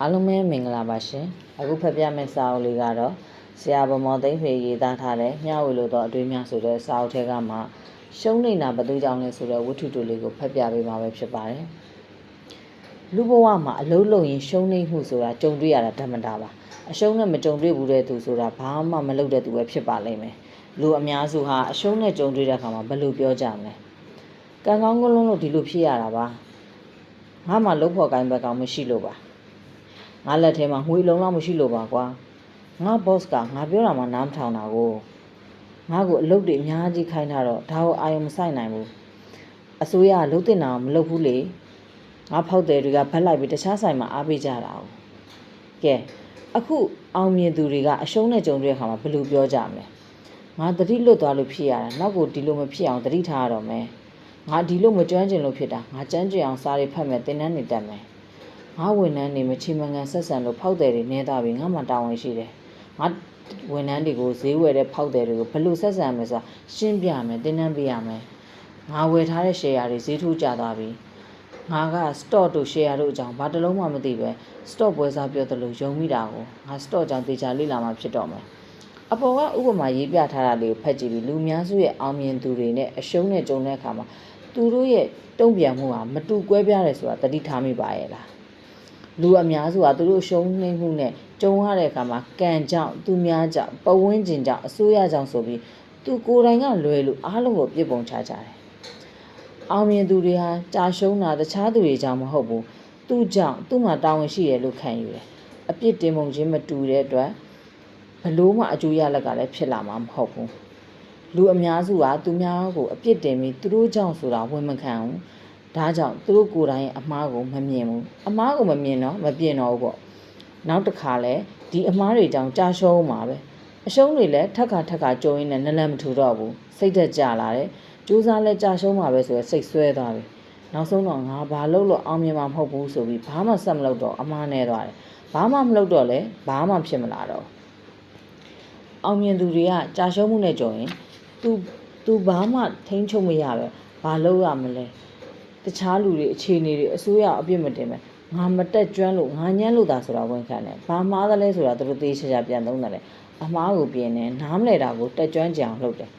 အားလုံးပဲမင်္ဂလာပါရှင်အခုဖတ်ပြမယ့်စာအုပ်လေးကတော့ဆရာဗမော်သိန်းဖေရေးသားထားတဲ့မျှဝေလို့တော့အတွေးများဆိုတဲ့စာအုပ်ထဲကမှရှုံးနေတာဘယ်သူကြောင့်လဲဆိုတဲ့ဝတ္ထုတူလေးကိုဖတ်ပြပေးမှာပဲဖြစ်ပါတယ်လူဘဝမှာအလုံးလုံးရင်ရှုံးနေမှုဆိုတာကြုံတွေ့ရတာဓမ္မတာပါအရှုံးနဲ့မကြုံတွေ့ဘူးတဲ့သူဆိုတာဘာမှမလုပ်တဲ့သူပဲဖြစ်ပါလိမ့်မယ်လူအများစုဟာအရှုံးနဲ့ကြုံတွေ့တဲ့အခါမှာဘယ်လိုပြောကြမလဲကံကောင်းကလုံးလို့ဒီလိုဖြစ်ရတာပါငါမှလုံးဖို့ကိုင်းဘက်ကောင်မရှိလို့ပါ ငါလက်ထဲမှာငွေလုံးလောက်မရှိလို့ပါကွာငါ boss ကငါပြောတာမှနားမထောင်တာကိုငါ့ကိုအလုပ်တွေအများကြီးခိုင်းထားတော့ဒါကိုအာရုံမဆိုင်နိုင်ဘူးအစိုးရကလုံးတင်တာကိုမလုပ်ဘူးလေငါဖောက်တယ်တွေကဘက်လိုက်ပြီးတခြားဆိုင်မှာအားပေးကြတာ哦ကဲအခုအောင်မြင်သူတွေကအရှုံးနဲ့ကြုံတဲ့အခါမှာဘယ်လိုပြောကြမလဲငါတတိလွတ်သွားလို့ဖြစ်ရတာနောက်ကိုဒီလိုမဖြစ်အောင်တတိထားရတော့မယ်ငါဒီလိုမကြွမ်းကျင်လို့ဖြစ်တာငါကြမ်းကြင်အောင်စားရဖတ်မယ်တင်တန်းနေတတ်မယ် ငါဝန်ထမ်းတွေမချီမငံဆက်ဆံလို့ဖောက်တယ်တွေနေသွားပြီငါမှတာဝန်ရှိတယ်ငါဝန်ထမ်းတွေကိုဈေးဝယ်တဲ့ဖောက်တယ်တွေကိုဘယ်လိုဆက်ဆံမလဲဆိုတာရှင်းပြမယ်တင်းနှန်းပေးရမယ်ငါဝယ်ထားတဲ့ share တွေဈေးထိုးကျသွားပြီငါက stock တို့ share တို့အကြောင်းဘာတစ်လုံးမှမသိပဲ stock ပွဲစားပြောတယ်လို့ယုံမိတာကိုငါ stock အကြောင်းသေချာလေ့လာမှဖြစ်တော့မယ်အပေါ်ကဥပမာရေးပြထားတာလေးကိုဖတ်ကြည့်ပြီးလူများစုရဲ့အောင်မြင်သူတွေနဲ့အရှုံးနဲ့ကြုံတဲ့အခါမှာသူတို့ရဲ့တုံ့ပြန်မှုဟာမတူကွဲပြားတယ်ဆိုတာသတိထားမိပါရဲ့လား လူအများစုကသူတို့ရှုံးနှိမ့်မှုနဲ့ကြုံရတဲ့အခါမှာကံကြောင့်သူများကြောင့်ပဝန်းကျင်ကြောင့်အစိုးရကြောင့်ဆိုပြီးသူကိုယ်တိုင်ကလွယ်လို့အားလုံးကိုပြစ်ပုံချကြတယ်။အောင်မြင်သူတွေဟာကြာရှုံးတာတခြားသူတွေကြောင့်မဟုတ်ဘူး။သူ့ကြောင့်သူ့မှာတာဝန်ရှိတယ်လို့ခံယူတယ်။အပြစ်တင်ပုံချင်းမတူတဲ့အတွက်ဘလို့မှအကျိုးရလက်ကလည်းဖြစ်လာမှာမဟုတ်ဘူး။လူအများစုကသူများကိုအပြစ်တင်ပြီးသူတို့ကြောင့်ဆိုတာဝန်မခံဘူး။ ဒါကြောင့်သူတို့ကိုယ်တိုင်ရဲ့အမားကိုမမြင်ဘူးအမားကိုမမြင်တော့မပြင်တော့ဘူးပေါ့နောက်တစ်ခါလဲဒီအမားတွေကြောင့်ကြာရှုံးမှာပဲအရှုံးတွေလည်းထက်ခါထက်ခါကြုံရင်းနဲ့နလန်မထူတော့ဘူးစိတ်သက်ကြလာတယ်ကြိုးစားလဲကြာရှုံးမှာပဲဆိုရယ်စိတ်ဆွဲသွားပြီနောက်ဆုံးတော့ငါဘာလုပ်လို့အောင်မြင်မှာမဟုတ်ဘူးဆိုပြီးဘာမှဆက်မလုပ်တော့အမားနေသွားတယ်ဘာမှမလုပ်တော့လဲဘာမှဖြစ်မလာတော့ဘူးအောင်မြင်သူတွေကကြာရှုံးမှုနဲ့ကြုံရင် तू तू ဘာမှထိန်းချုပ်မရပဲဘာလုပ်ရမလဲ တခြားလူတွေအခြေအနေတွေအစိုးရအပြစ်မတင်ပဲငါမတက်ကျွမ်းလို့ငါညံ့လို့သာဆိုတာဝန်ခံတယ်ဘာမှားသလဲဆိုတာသူတို့သိချာချာပြန်သုံးတယ်လေအမားကိုပြင်တယ်နားမလဲတာကိုတက်ကျွမ်းကြအောင်လုပ်တယ်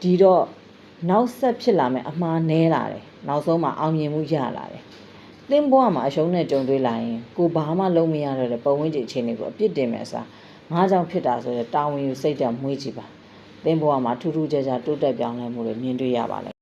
ဒီတော့နောက်ဆက်ဖြစ်လာမယ်အမှားနဲလာတယ်နောက်ဆုံးမှအောင်မြင်မှုရလာတယ်သင်ဘဝမှာအရှုံးနဲ့ကြုံတွေ့လာရင်ကိုဘာမှလုပ်မရတော့တဲ့ပတ်ဝန်းကျင်အခြေအနေကိုအပြစ်တင်မယ်အစားငါကြောင့်ဖြစ်တာဆိုတဲ့တာဝန်ယူစိတ်ဓာတ်မွေးကြည့်ပါသင်ဘဝမှာထူးထူးခြားခြားတိုးတက်ပြောင်းလဲမှုတွေမြင်တွေ့ရပါလိမ့်